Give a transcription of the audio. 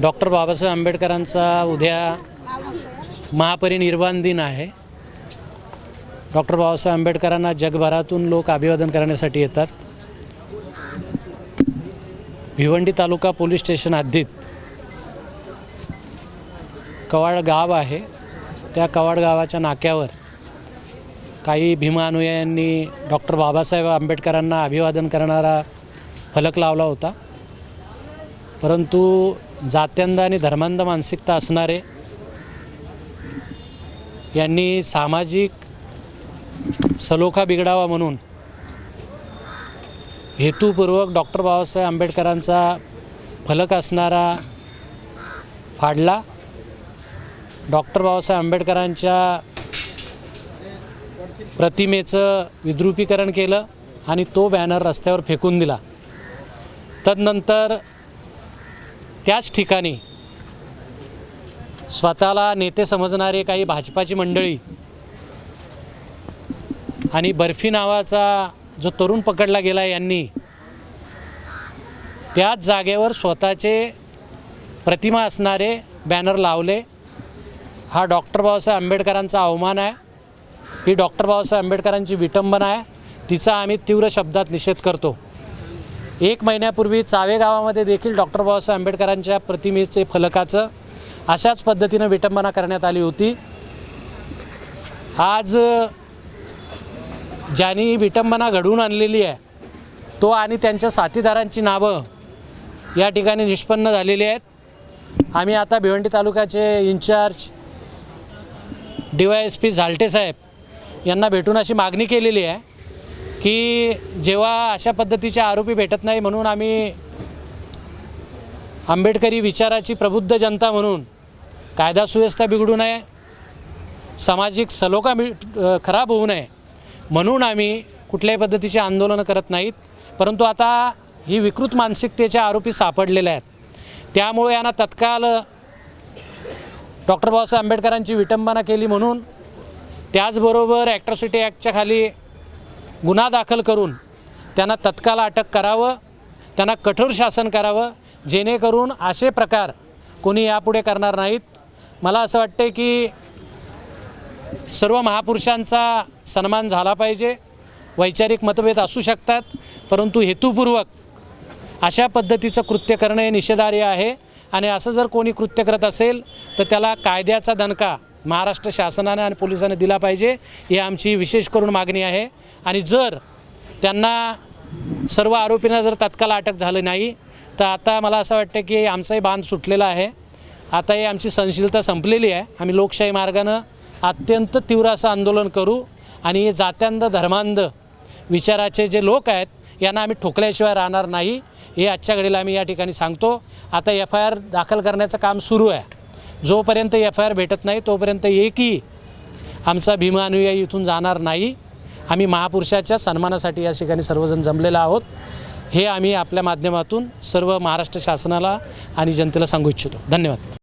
Doctor Babasaheb आंबेडकरांचा उद्या महापरिनिर्वाण दिन आहे. डॉक्टर बाबासाहेब आंबेडकरांना जगभरातून लोक अभिवादन करण्यासाठी येतात. भिवंडी तालुका पोलीस स्टेशन हद्दीत कवाड गाव आहे. त्या कवाड गावाच्या नाक्यावर काही भीमा अनुयायांनी डॉक्टर बाबासाहेब आंबेडकरांना अभिवादन करणारा फलक लावला होता. परंतु जात्यांध आणि धर्मांध मानसिकता असणारे यांनी सामाजिक सलोखा बिघडावा म्हणून हेतूपूर्वक डॉक्टर बाबासाहेब आंबेडकरांचा फलक असणारा फाडला डॉक्टर बाबासाहेब आंबेडकरांच्या प्रतिमेचं विद्रुपीकरण केलं आणि तो बॅनर रस्त्यावर फेकून दिला. तदनंतर त्याच ठिकाणी स्वतःला नेते समजणारे काही भाजपाची मंडळी आणि बर्फी नावाचा जो तरुण पकडला गेला यांनी त्याच जागेवर स्वतःचे प्रतिमा असणारे बॅनर लावले. हा डॉक्टर बाबासाहेब आंबेडकरांचा अवमान आहे. ही डॉक्टर बाबासाहेब आंबेडकरांची विटंबना आहे. तिचा आम्ही तीव्र शब्दात निषेध करतो. एक महिन्यापूर्वी चावे गावामध्ये देखील डॉक्टर बाबासाहेब आंबेडकरांच्या प्रतिमेचे फलकाचं अशाच पद्धतीनं विटंबना करण्यात आली होती. आज ज्यांनी विटंबना घडवून आणलेली आहे तो आणि त्यांच्या साथीदारांची नावं या ठिकाणी निष्पन्न झालेली आहेत. आम्ही आता भिवंडी तालुक्याचे incharge D Y S P Zalte साहेब यांना भेटून अशी मागणी केलेली आहे. की जेव्हा अशा पद्धतीचे आरोपी भेटत नाही म्हणून आम्ही आंबेडकरी विचाराची प्रबुद्ध जनता म्हणून कायदा सुव्यवस्था बिघडू नये सामाजिक सलोखा मि खराब होऊ नये म्हणून आम्ही कुठल्याही पद्धतीचे आंदोलनं करत नाहीत. परंतु आता ही विकृत मानसिकतेचे आरोपी सापडलेले आहेत. त्यामुळे यांना तत्काळ डॉक्टर बाबासाहेब आंबेडकरांची विटंबना केली म्हणून त्याचबरोबर ॲक्ट्रॉसिटी ॲक्टच्या खाली गुन्हा दाखल करून त्यांना तत्काळ अटक करावं त्यांना कठोर शासन करावं जेणेकरून असे प्रकार कोणी यापुढे करणार नाहीत. मला असं वाटते की सर्व महापुरुषांचा सन्मान झाला पाहिजे. वैचारिक मतभेद असू शकतात परंतु हेतुपूर्वक अशा पद्धतीचं कृत्य करणं हे निषेधार्ह आहे. आणि असं जर कोणी कृत्य करत असेल तर त्याला कायद्याचा दणका महाराष्ट्र शासनाने आणि पोलिसांनी दिला पाहिजे ही आमची विशेष करून मागणी आहे. आणि जर त्यांना सर्व आरोपींना जर तात्काळ अटक झालं नाही तर आता मला असं वाटतं की आमचाही बांध सुटलेला आहे. आता ही आमची सहनशीलता संपलेली आहे. आम्ही लोकशाही मार्गानं अत्यंत तीव्र असं आंदोलन करू आणि हे जात्यांध धर्मांध विचाराचे जे लोक आहेत यांना आम्ही ठोकल्याशिवाय राहणार नाही हे आजच्या घडीला आम्ही या ठिकाणी सांगतो. आता एफ आय आर दाखल करण्याचं काम सुरू आहे. जोपर्यंत एफ आय आर भेटत नाही तोपर्यंत एकही आमचा भीमा अनुयायी इथून जाणार नाही. आम्ही महापुरुषाच्या सन्मानासाठी या ठिकाणी सर्वजण जमलेलो आहोत. हे आम्ही आपल्या माध्यमातून सर्व महाराष्ट्र शासनाला आणि जनतेला सांगू इच्छितो. धन्यवाद.